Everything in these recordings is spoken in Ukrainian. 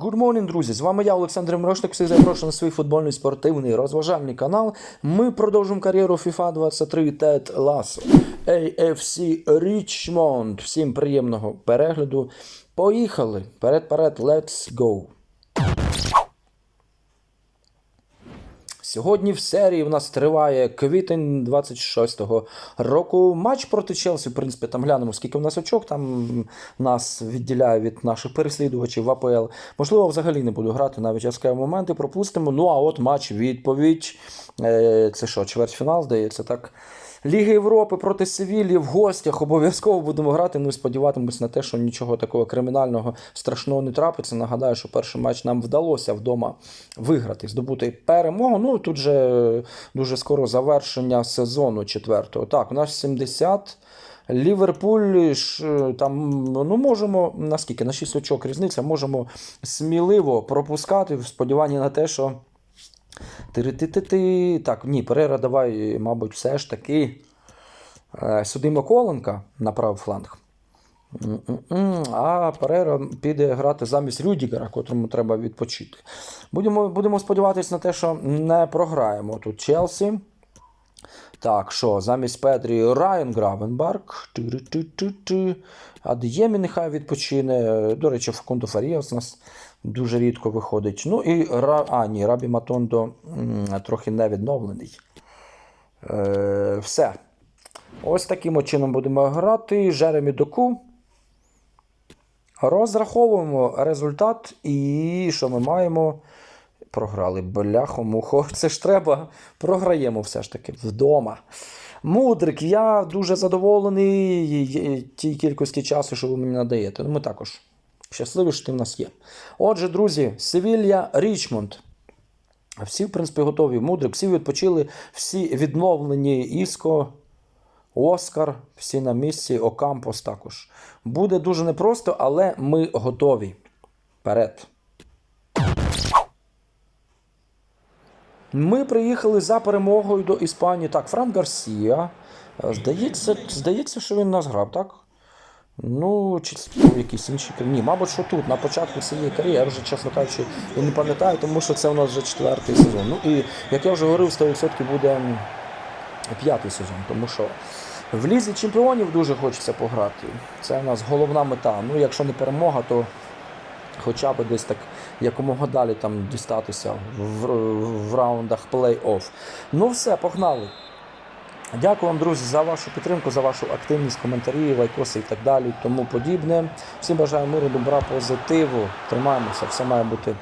Good morning, друзі! З вами я, Олександр Мрошник. Всіх запрошую на свій футбольний спортивний розважальний канал. Ми продовжуємо кар'єру FIFA 23 Тед Ласо. AFC Richmond. Всім приємного перегляду. Поїхали! Перед-перед, let's go! Сьогодні в серії в нас триває квітень 26-го року. Матч проти Челсі, в принципі, там глянемо, скільки в нас очок, там нас відділяє від наших переслідувачів в АПЛ. Можливо, взагалі не буду грати, навіть яскраві моменти пропустимо. Ну а от матч відповідь. Е, Це що, чвертьфінал, здається, так. Ліги Європи проти Севілії в гостях обов'язково будемо грати. Ну і сподіватимусь на те, що нічого такого кримінального страшного не трапиться. Нагадаю, що перший матч нам вдалося вдома виграти, здобути перемогу. Ну тут же дуже скоро завершення сезону четвертого. Так, у нас 70. Ліверпуль там ну можемо наскільки на 6 очок різниця, можемо сміливо пропускати в сподіванні на те, що. Ти-ти-ти-ти. Так, ні, Перера, давай, мабуть, все ж таки. Е, Сюди Миколенка на правий фланг. А Перера піде грати замість Рюдігера, котрому треба відпочити. Будемо, будемо сподіватися на те, що не програємо тут Челсі. Так, що, замість Педрі Райан Гравенберг. Ти-ри-ти-ти-ти. Нехай відпочине. До речі, Факундо Фаріас нас дуже рідко виходить. Ну і а, ні, Рабі Матондо трохи не відновлений. Е, все. Ось таким чином будемо грати. Жеремі Доку. Розраховуємо результат, і що ми маємо? Програли бляхо-мухо. Це ж треба. Програємо все ж таки вдома. Мудрик, я дуже задоволений тій кількості часу, що ви мені надаєте. Ну, Ми також щасливі, що ти в нас є. Отже, друзі, Севілья, Річмонд. Всі, в принципі, готові. Мудрик, всі відпочили, всі відновлені Іско, Оскар, всі на місці, Окампос також. Буде дуже непросто, але ми готові. Вперед. Ми приїхали за перемогою до Іспанії. Так, Фран Гарсія. Здається, здається, що він нас грав, так? Ну, чи якийсь інший крім. Ні, мабуть, що тут, на початку цієї кар'єри, я вже, чесно кажучи, і не пам'ятаю, тому що це у нас вже четвертий сезон. Ну і, як я вже говорив, 100% буде п'ятий сезон, тому що в лізі чемпіонів дуже хочеться пограти. Це у нас головна мета. Ну, якщо не перемога, то хоча б десь так якомога далі там дістатися в, в раундах плей-офф. Ну все, погнали. Дякую вам, друзі, за вашу підтримку, за вашу активність, коментарі, лайкоси і так далі, тому подібне. Всім бажаю миру, добра, позитиву. Тримаємося, все має бути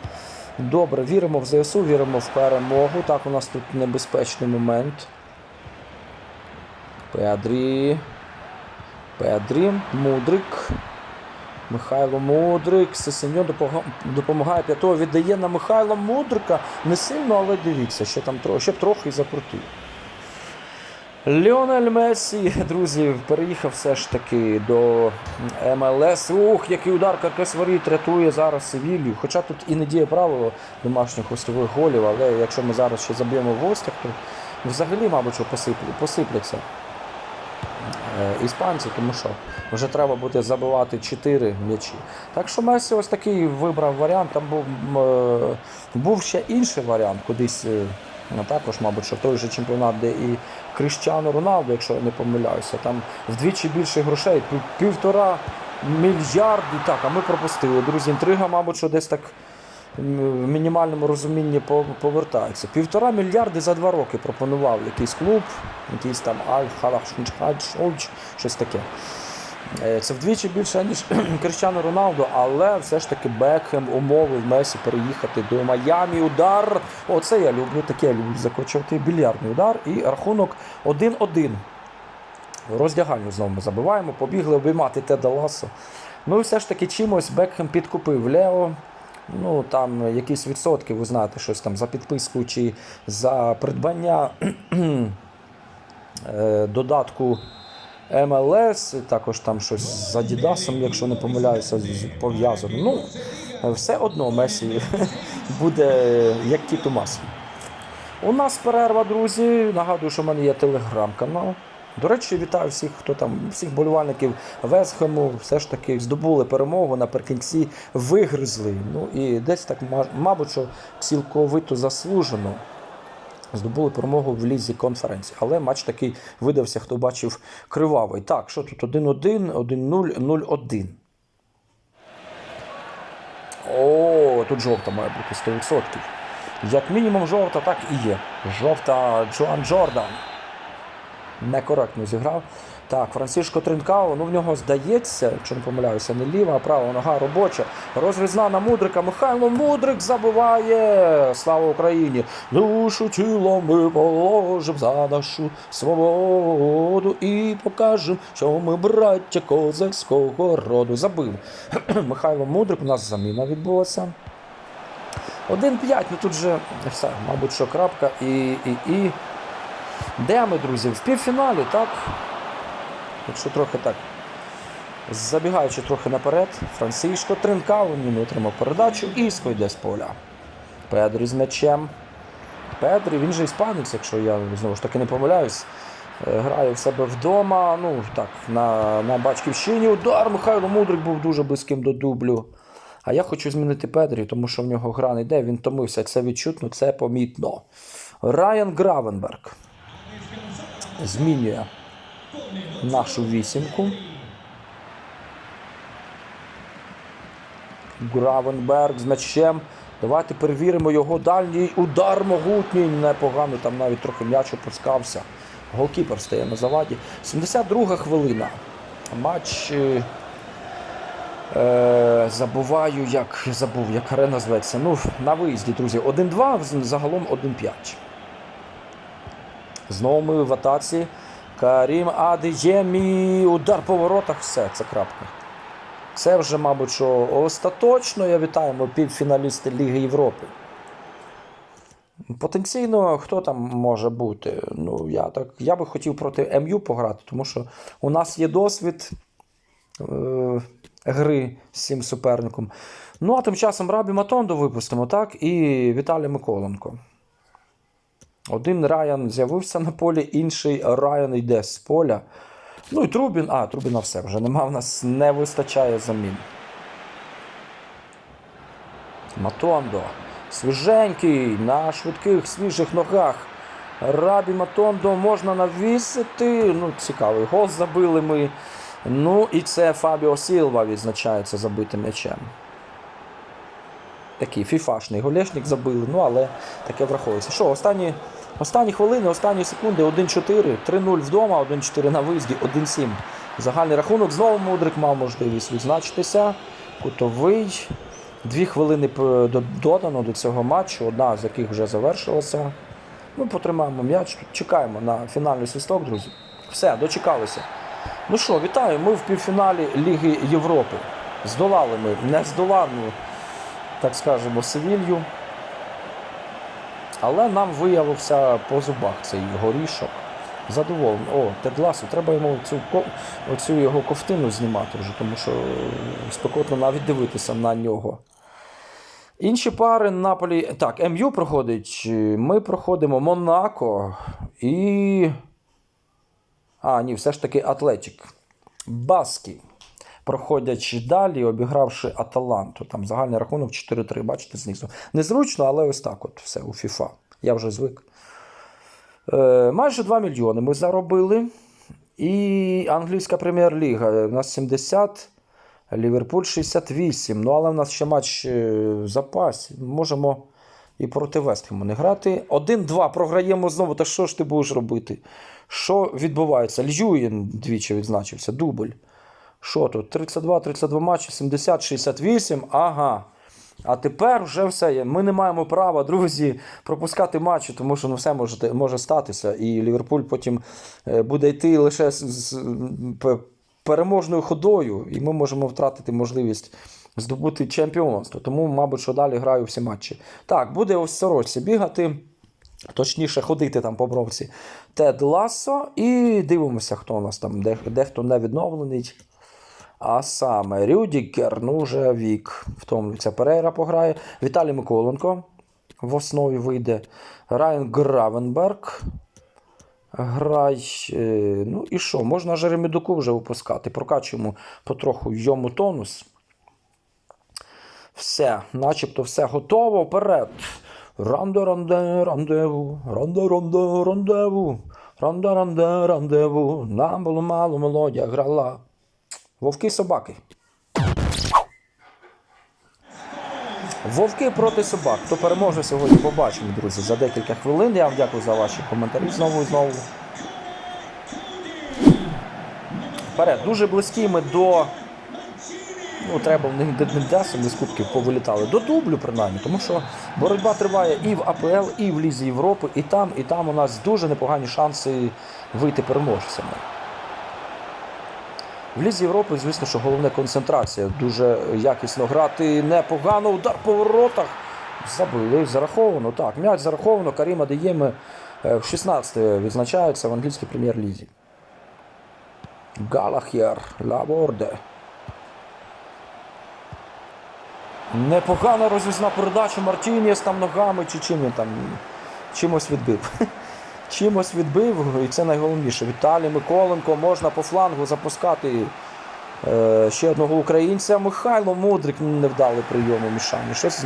добре. Віримо в ЗСУ, віримо в перемогу. Так, у нас тут небезпечний момент. Педрі. Педрі. Мудрик. Михайло Мудрик. Сесеньо допомагає п'ятого. Віддає на Михайла Мудрика. Не сильно, але дивіться, ще там тро- ще трохи і закрутив. Ліонель Мессі, друзі, переїхав все ж таки до МЛС. Ух, який удар Воріт рятує зараз Севілью. Хоча тут і не діє правило домашніх гостьових голів, але якщо ми зараз ще заб'ємо в гостях, то взагалі, мабуть, посипляться е, іспанці, тому що вже треба буде забивати 4 м'ячі. Так що Месі ось такий вибрав варіант. Там був, е, був ще інший варіант, кудись е, також, мабуть, що той же чемпіонат, де і Кріщано Роналдо, якщо я не помиляюся, там вдвічі більше грошей, півтора мільярди. Так, а ми пропустили. Друзі, інтрига, мабуть, що десь так в мінімальному розумінні по- повертається. Півтора мільярди за два роки пропонував якийсь клуб, якийсь там Аль-Халахшнчхадж, щось таке. Е, Це вдвічі більше, ніж Кріщано Роналдо, але все ж таки Бекхем умовив Месі переїхати до Майамі. Удар. Оце я люблю, таке я люблю закочувати. Більярдний удар. І рахунок 1-1. Роздягальню знову ми забиваємо, побігли обіймати Теда Ласо. Ну і все ж таки чимось Бекхем підкупив Лео. Ну там якісь відсотки, ви знаєте, щось там за підписку чи за придбання е, додатку МЛС, також там щось з Адідасом, якщо не помиляюся, пов'язано. Ну, все одно Месі буде як Тіту Масі. У нас перерва, друзі. Нагадую, що в мене є телеграм-канал. До речі, вітаю всіх, хто там, всіх болівальників Весхему, все ж таки здобули перемогу наприкінці, вигризли. Ну і десь так, мабуть, що цілковито заслужено. Здобули перемогу в лізі конференції. Але матч такий видався, хто бачив кривавий. Так, що тут 1-1, 1-0, 0-1. О, тут жовта має бути 100%. Як мінімум жовта, так і є. Жовта Джоан Джордан. Некоректно зіграв. Так, Францишко Тринкао, ну в нього здається, якщо не помиляюся, не ліва, а права нога робоча. Розрізна на Мудрика. Михайло Мудрик забиває. Слава Україні! Душу тіло ми положим за нашу свободу і покажемо, що ми браття козацького роду. Забив. Михайло Мудрик, у нас заміна відбулася. 1-5, ну тут же все, мабуть, що крапка і, і, і. Де ми, друзі? В півфіналі, так? Якщо трохи так. Забігаючи трохи наперед, Францишко Тринкау не отримав передачу і йде з поля. Педрі з м'ячем. Педрі, він же іспанець, якщо я знову ж таки не помиляюсь. Е, Грає в себе вдома. Ну так, на, на батьківщині удар. Михайло Мудрик був дуже близьким до дублю. А я хочу змінити Педрі, тому що в нього гра не йде, він томився. Це відчутно, це помітно. Райан Гравенберг змінює нашу вісімку. Гравенберг з м'ячем. Давайте перевіримо його дальній удар могутній. Непогано, там навіть трохи м'яч опускався. Голкіпер стає на заваді. 72 хвилина. Матч. е, Е, забуваю, як забув, як арена зветься. Ну, на виїзді, друзі. 1-2, загалом 1-5. Знову ми в атаці. Карім Адіємі. Удар по воротах. Все, це крапка. Це вже, мабуть, що остаточно. Я вітаємо півфіналісти Ліги Європи. Потенційно, хто там може бути? Ну, я, так, я би хотів проти МЮ пограти, тому що у нас є досвід е, гри з цим суперником. Ну, а тим часом Рабі Матондо випустимо, так? І Віталій Миколенко. Один Райан з'явився на полі, інший Райан йде з поля. Ну і Трубін. А, Трубіна все вже нема. В нас не вистачає замін. Матондо. Свіженький на швидких, свіжих ногах. Рабі Матондо можна навісити. Ну, цікавий гол забили ми. Ну і це Фабіо Сілва відзначається забитим м'ячем. Такий фіфашний голешник забили, ну але таке враховується. Що, останні, останні хвилини, останні секунди 1-4, 3-0 вдома, 1-4 на виїзді, 1-7. Загальний рахунок. Знову Мудрик мав можливість відзначитися. Кутовий. Дві хвилини додано до цього матчу, одна з яких вже завершилася. Ми потримаємо м'яч, чекаємо на фінальний свисток, друзі. Все, дочекалися. Ну що, вітаю, ми в півфіналі Ліги Європи. Здолали ми нездоланну, так скажемо, Севілью. Але нам виявився по зубах цей горішок. Задоволений. О, Тед Ласо, треба йому цю, оцю його ковтину знімати вже, тому що спекотно навіть дивитися на нього. Інші пари Наполі. Так, МЮ проходить. Ми проходимо Монако і. А, ні, все ж таки Атлетік. Баски. Проходять далі, обігравши Аталанту. Там загальний рахунок 4-3, бачите, знизу. Незручно, але ось так от все у FIFA. Я вже звик. Е, майже 2 мільйони ми заробили. І англійська прем'єр-ліга. У нас 70, Ліверпуль 68. Ну, але в нас ще матч е, в запасі. Можемо і проти Вестхему не грати. 1-2 програємо знову. Та що ж ти будеш робити? Що відбувається? Льюін двічі відзначився, дубль. Що тут? 32-32 матчі, 70-68. Ага. А тепер вже все. Ми не маємо права, друзі, пропускати матчі, тому що ну, все може, може статися. І Ліверпуль потім е, буде йти лише з, з переможною ходою, і ми можемо втратити можливість здобути чемпіонство. Тому, мабуть, що далі граю всі матчі. Так, буде ось сорочці бігати. Точніше, ходити там по бровці Тед Лассо. І дивимося, хто у нас там, де, дехто не відновлений. А саме Рюдікер, ну вже вік втомлюється. Перейра пограє. Віталій Миколенко в основі вийде. Райан Гравенберг. Грай. е, Ну і що? Можна Жеремідуку вже випускати. Прокачуємо потроху йому тонус. Все, начебто все готово. Вперед. Ранде, ранде, рандеву, ранде, ранде, рандеву, ранде, ранде, рандеву. Нам було мало, мелодія грала. Вовки собаки. Вовки проти собак. Хто переможе сьогодні, побачимо, друзі, за декілька хвилин. Я вам дякую за ваші коментарі знову і знову. Вперед. Дуже близькі ми до. Ну, треба в них де- десом з кубків повилітали. До дублю, принаймні, тому що боротьба триває і в АПЛ, і в Лізі Європи, і там, і там у нас дуже непогані шанси вийти переможцями. В Лізі Європи, звісно, що головне концентрація. Дуже якісно грати непогано. Удар по воротах. Забили, зараховано. Так, м'яч зараховано. Каріма Деєми е, в 16 відзначається в англійській прем'єр-лізі. Галахєр, Лаборде. Непогана розвізна передача Мартінєс там ногами чи чим він там чимось відбив. Чимось відбив, і це найголовніше. Віталій Миколенко можна по флангу запускати е, ще одного українця. Михайло Мудрик невдалий прийом у Мішані. Щось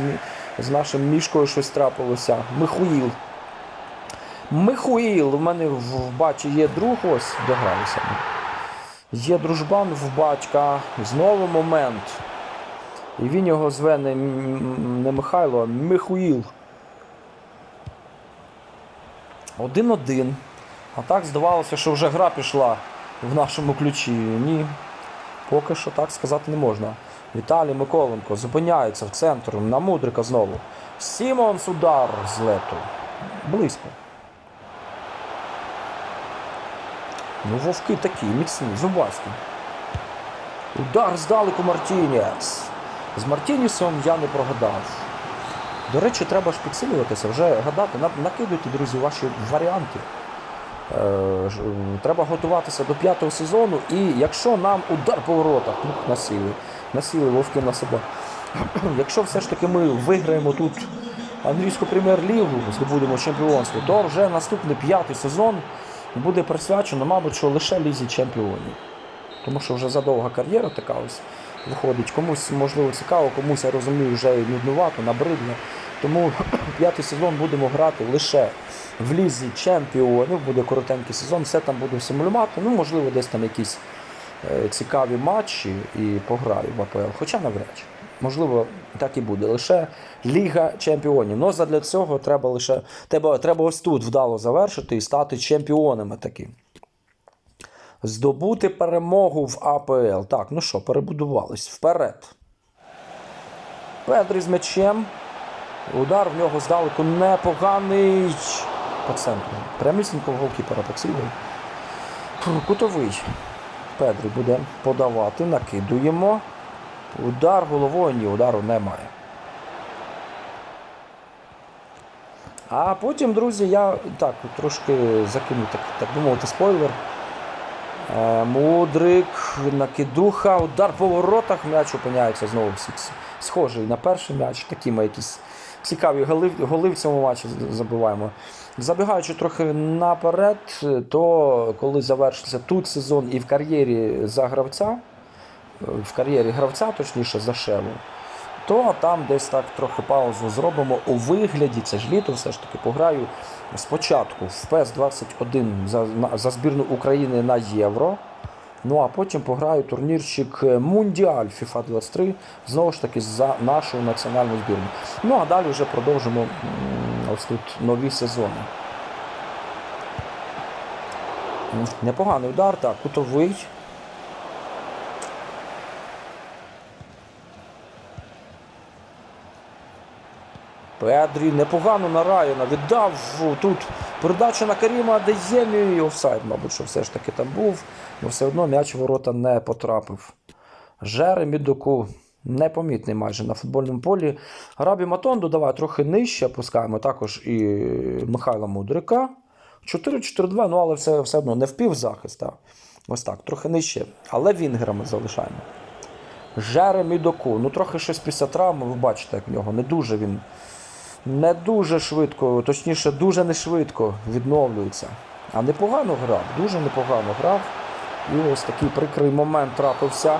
з, нашим мішкою щось трапилося. Михуїл. Михуїл. У мене в бачі є друг, ось догралися. Є дружбан в батька. Знову момент. І він його зве не, не Михайло, а Михуїл. Один-один. А так здавалося, що вже гра пішла в нашому ключі. Ні. Поки що так сказати не можна. Віталій Миколенко зупиняється в центр на Мудрика знову. Сімонс удар з лету. Близько. Ну, вовки такі, міцні, зубасті. Удар здалеку Мартініс. З Мартінісом я не прогадав. До речі, треба ж підсилюватися, вже гадати, накидуйте, друзі, ваші варіанти. Е, Треба готуватися до п'ятого сезону, і якщо нам удар по воротах, ну, насіли, насіли вовки на себе. Якщо все ж таки ми виграємо тут англійську прем'єр-лігу, здобудемо чемпіонство, то вже наступний п'ятий сезон буде присвячено, мабуть, що лише лізі чемпіонів. Тому що вже задовга кар'єра така ось виходить. Комусь можливо цікаво, комусь я розумію, вже нуднувато, набридло. Тому п'ятий сезон будемо грати лише в лізі чемпіонів. Буде коротенький сезон, все там буду симулювати. Ну, можливо, десь там якісь е, цікаві матчі і пограю в АПЛ. Хоча навряд чи. Можливо, так і буде. Лише Ліга чемпіонів. Ну, задля цього треба лише треба, треба ось тут вдало завершити і стати чемпіонами таки. Здобути перемогу в АПЛ. Так, ну що, перебудувались. Вперед. Педрі з м'ячем. Удар в нього здалеку непоганий. По центру. Прямісінько в голкіпера поцілив. Кутовий. Педрі буде подавати. Накидуємо. Удар головою, ні, удару немає. А потім, друзі, я так трошки закину, так, так би мовити, спойлер. Е, Мудрик, накидуха, удар по воротах, м'яч опиняється знову схожий на перший м'яч. Такі ми якісь цікаві голи, в цьому матчі з- забиваємо. Забігаючи трохи наперед, то коли завершився тут сезон і в кар'єрі за гравця, е, в кар'єрі гравця, точніше за Шеву, то там десь так трохи паузу зробимо у вигляді. Це ж літо, все ж таки пограю спочатку в ПЕС 21 за, за збірну України на Євро. Ну а потім пограю турнірчик Мундіаль FIFA 23, знову ж таки за нашу національну збірну. Ну а далі вже продовжимо ось тут нові сезони. Непоганий удар, так, кутовий. Педрі непогано на Райана віддав тут передача на Каріма Деємі і офсайд, мабуть, що все ж таки там був, але все одно м'яч в ворота не потрапив. Жеремі Доку непомітний майже на футбольному полі. Рабі Матонду давай трохи нижче, пускаємо також і Михайла Мудрика. 4-4-2, ну але все, все одно не впів захист. а Ось так, трохи нижче. Але вінгерами залишаємо. Жеремі Доку. Ну трохи щось після травми, ви бачите, як в нього не дуже він не дуже швидко, точніше, дуже не швидко відновлюється. А непогано грав, дуже непогано грав. І ось такий прикрий момент трапився.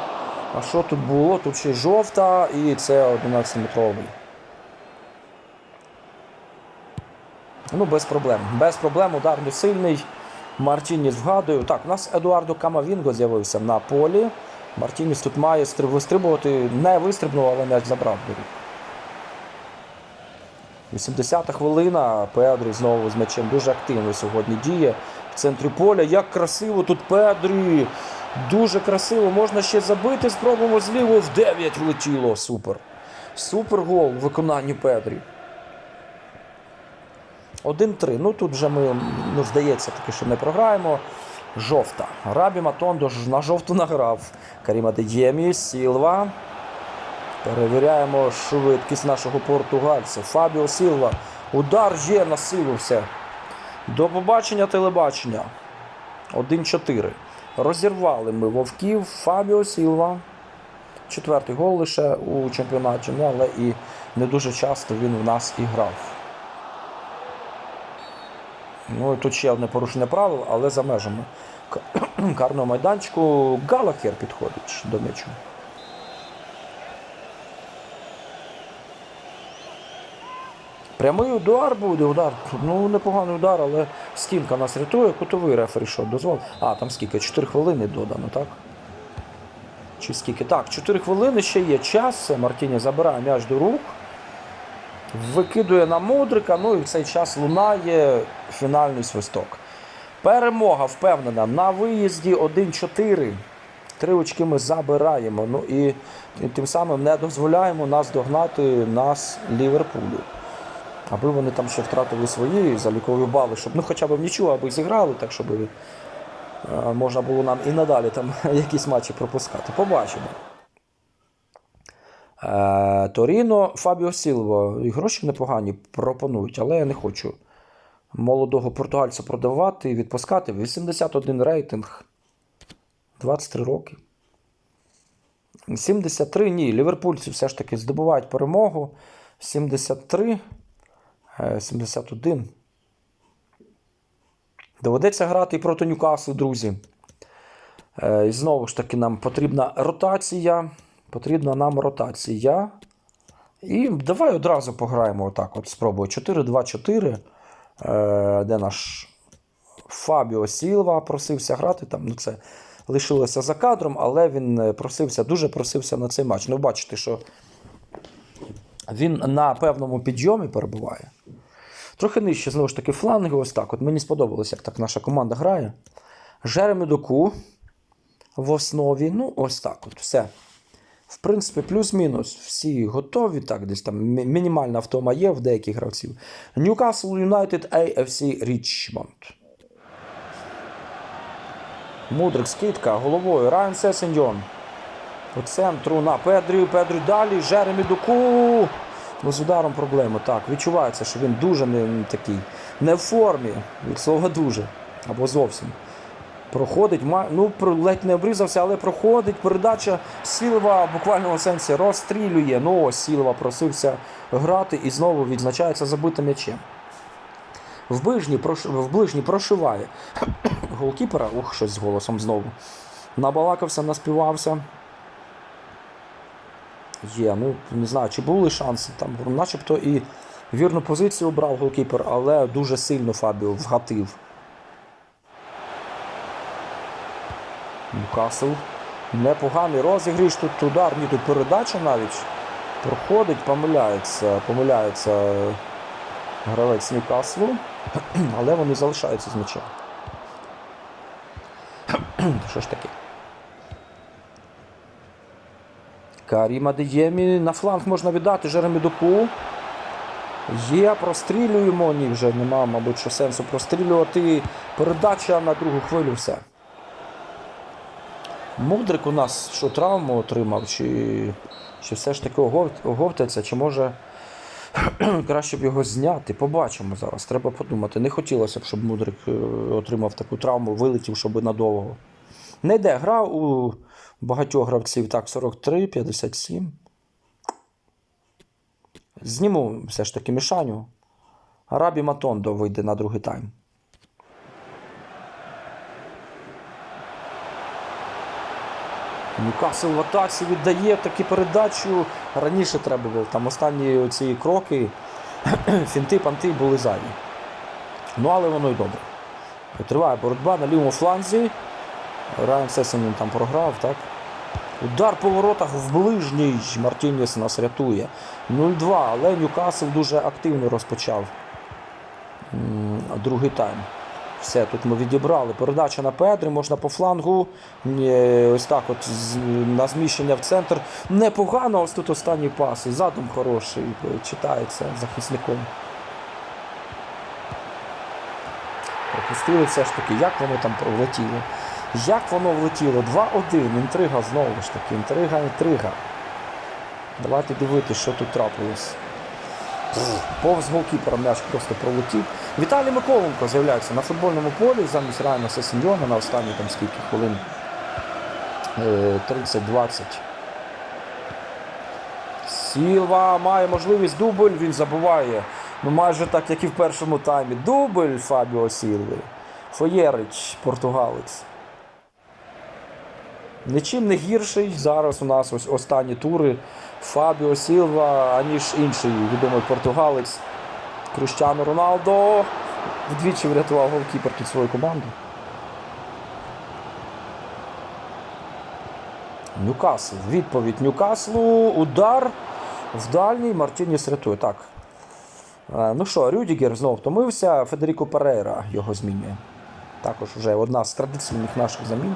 А що тут було? Тут ще й жовта і це 11-метровий. Ну, без проблем. Без проблем, удар не сильний. Мартініс вгадую. Так, у нас Едуардо Камавінго з'явився на полі. Мартініс тут має вистрибувати. Не вистрибнув, але м'яч забрав. 80-та хвилина. Педрі знову з м'ячем дуже активно сьогодні діє в центрі поля. Як красиво тут Педрі. Дуже красиво. Можна ще забити. Спробуємо зліво. В 9 влетіло. Супер. Супер гол в виконанні Педрі. 1-3. Ну тут вже ми, ну, здається, таки, що не програємо. Жовта. Рабі Матондо на жовту награв. Каріма Деємі, Сілва. Перевіряємо швидкість нашого португальця. Фабіо Сілва. Удар є на силу все. До побачення телебачення. 1-4. Розірвали ми вовків. Фабіо Сілва. Четвертий гол лише у чемпіонаті, ну але і не дуже часто він в нас і грав. Ну і тут ще одне порушення правил, але за межами карного майданчику Галахер підходить до м'ячу. Прямий удар буде, удар. Ну, непоганий удар, але стінка нас рятує, кутовий рефері що дозволив. А, там скільки? 4 хвилини додано, так? Чи скільки? Так, 4 хвилини ще є час. Мартіні забирає м'яч до рук. Викидує на мудрика, ну і в цей час лунає фінальний свисток. Перемога впевнена на виїзді 1-4. Три очки ми забираємо. Ну і тим самим не дозволяємо нас догнати нас Ліверпулю. Аби вони там ще втратили свої залікові бали, щоб ну хоча б нічого, аби зіграли, так щоб е, можна було нам і надалі там якісь матчі пропускати. Побачимо. Е, Торіно, Фабіо Сілво. І гроші непогані пропонують, але я не хочу молодого португальця продавати і відпускати. 81 рейтинг. 23 роки. 73 ні. Ліверпульці все ж таки здобувають перемогу. 73. Е, 71. Доведеться грати проти Ньюкаслу, друзі. Е, І знову ж таки, нам потрібна ротація. Потрібна нам ротація. І давай одразу пограємо отак. От спробую. 4-2-4. Е, де наш Фабіо Сілва просився грати. Там, ну це лишилося за кадром, але він е, просився, дуже просився на цей матч. Ну, бачите, що він на певному підйомі перебуває. Трохи нижче, знову ж таки, фланги. Ось так. От мені сподобалось, як так наша команда грає. Жеремі Доку в основі. Ну, ось так. От, все. В принципі, плюс-мінус. Всі готові. Так, десь там мінімальна втома є в деяких гравців. Ньюкасл Юнайтед AFC Річмонд. Мудрик скидка головою. Райан Сесеньон. По центру на Педрію. Педрі далі. Жеремі Доку. Ну, з ударом проблеми. Так, відчувається, що він дуже не, такий. Не в формі. Від слова дуже. Або зовсім. Проходить, ну ледь не обрізався, але проходить. Передача Сілва в буквальному сенсі розстрілює. Ну ось Сілва просився грати і знову відзначається забитим м'ячем. В ближній, в ближній прошиває голкіпера. Ух, щось з голосом знову. Набалакався, наспівався. Є, ну не знаю, чи були шанси. Там, начебто і вірну позицію обрав голкіпер, але дуже сильно Фабіо вгатив. Ньюкасл. Непоганий розігріш. Тут удар, ні, тут передача навіть. Проходить, помиляється, помиляється гравець Ньюкаслу. Але вони залишаються з м'ячем. Що ж таке? Каріма Деємі на фланг можна віддати Жеремі Доку. Є, прострілюємо. Ні, вже нема, мабуть, що сенсу прострілювати. Передача на другу хвилю все. Мудрик у нас що травму отримав, чи, чи все ж таки огов- оговтається, чи може краще б його зняти. Побачимо зараз. Треба подумати. Не хотілося б, щоб Мудрик е, отримав таку травму, вилетів, щоб надовго. Не йде гра у багатьох гравців. Так, 43, 57. Зніму все ж таки мішаню. Рабі Матондо вийде на другий тайм. Ньюкасл в атаці віддає таку передачу. Раніше треба було. Там останні ці кроки, фінти, панти були зайві. Ну, але воно й добре. Триває боротьба на лівому фланзі. Райан Сесенін там програв, так? Удар по воротах в ближній. Мартінєс нас рятує. 0-2, але Ньюкасл дуже активно розпочав другий тайм. Все, тут ми відібрали. Передача на Педрі, можна по флангу. Ось так от на зміщення в центр. Непогано, ось тут останній пас. Задум хороший, читається захисником. Пропустили все ж таки, як воно там влетіло. Як воно влетіло? 2-1. Інтрига знову ж таки. Інтрига, інтрига. Давайте дивитися, що тут трапилось. Повз голкіпера м'яч просто пролетів. Віталій Миколенко з'являється на футбольному полі замість Райана Сесеньйона на останні там скільки хвилин. Е, 30-20. Сілва має можливість дубль, він забуває. Ну майже так, як і в першому таймі. Дубль Фабіо Сілви. Фоєрич, португалець. Нічим не гірший зараз у нас ось останні тури Фабіо Сілва, аніж інший відомий португалець Кріштіану Роналдо. Вдвічі врятував голкіпер тут свою команду. Ньюкасл. Відповідь Ньюкаслу. Удар в дальній. Мартініс рятує. Так. Е, Ну що, Рюдігер знову втомився. Федеріко Перейра його змінює. Також вже одна з традиційних наших замін.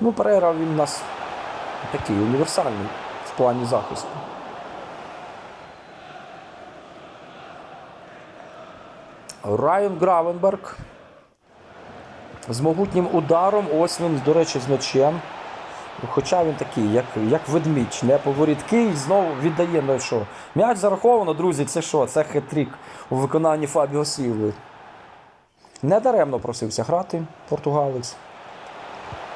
Ну, Перейра він у нас такий універсальний в плані захисту. Райан Гравенберг з могутнім ударом. Ось він, до речі, з м'ячем. Хоча він такий, як, як ведмідь, не поворідкий, знову віддає. Ну що? М'яч зараховано, друзі, це що? Це хитрік у виконанні Фабіо Сілви. Недаремно просився грати португалець.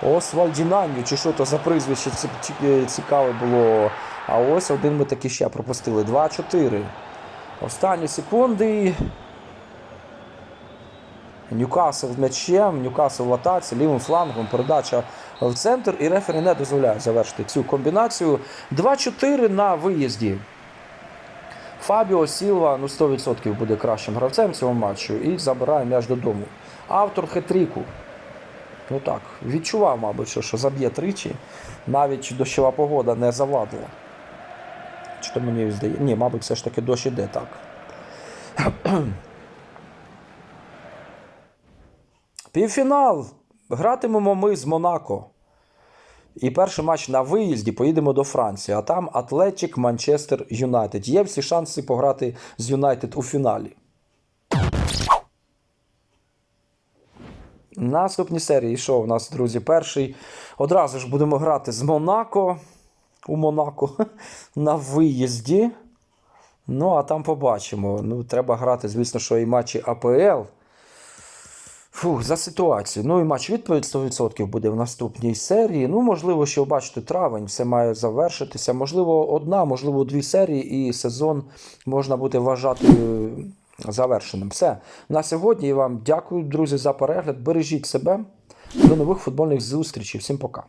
Освальдінанню, чи що то за прізвище ці- цікаве було. А ось один ми таки ще пропустили. 2-4. Останні секунди. Ньюкасл з м'ячем, Ньюкасл в атаці, лівим флангом, передача в центр, і рефері не дозволяє завершити цю комбінацію. 2-4 на виїзді. Фабіо Сілва ну 100% буде кращим гравцем цього матчу і забирає м'яч додому. Автор хитріку. Ну так, відчував, мабуть, що, що заб'є тричі. Навіть дощова погода не завадила. Чи то мені здає? Ні, мабуть, все ж таки дощ іде так. Півфінал. Гратимемо ми з Монако. І перший матч на виїзді поїдемо до Франції, а там Атлетік Манчестер Юнайтед. Є всі шанси пограти з Юнайтед у фіналі. Наступні серії, що у нас, друзі, перший. Одразу ж будемо грати з Монако. У Монако на виїзді. Ну, а там побачимо. Ну, треба грати, звісно, що і матчі АПЛ. Фух, за ситуацію. Ну і матч відповідь 100% буде в наступній серії. Ну, можливо, ще бачите, травень, все має завершитися. Можливо, одна, можливо, дві серії, і сезон можна буде вважати е, завершеним. Все. На сьогодні я вам дякую, друзі, за перегляд. Бережіть себе. До нових футбольних зустрічей. Всім пока.